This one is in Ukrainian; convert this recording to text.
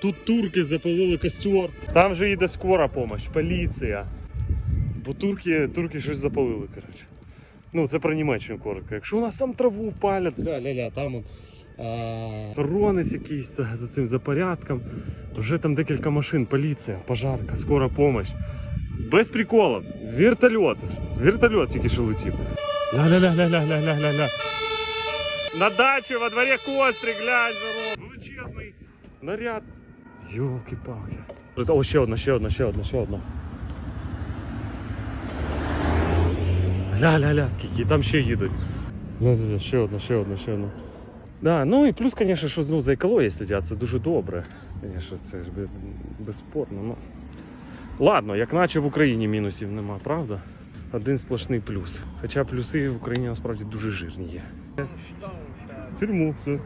Тут турки запалили костер. Там же їде скора допомога, поліція. Бо турки, турки щось запалили, коротше. Ну, це про Німеччину коротко. Якщо у нас там траву палять, ля-ля-ля, там а, охоронець якийсь за, за цим за порядком. Вже там декілька машин, поліція, пожарка, скора допомога. Без приколів. Вертольот. Вертольот тільки що летів. Ля-ля-ля-ля-ля-ля-ля-ля. На дачі во дворі кострик, глянь, здорово. Величезний наряд. Йолки-палки. О, ще одна, ще одна, ще одна, ще одна. Ля-ля-ля, скільки, там ще їдуть. Ля-ля-ля, ще одна, ще одна, ще одна. Да, ну і плюс, звісно, що ну, за екологією сидять, це дуже добре. Звісно, це ж безспорно. Ну. Ладно, як наче в Україні мінусів нема, правда? Один сплошний плюс. Хоча плюси в Україні насправді дуже жирні є. В тюрму, все.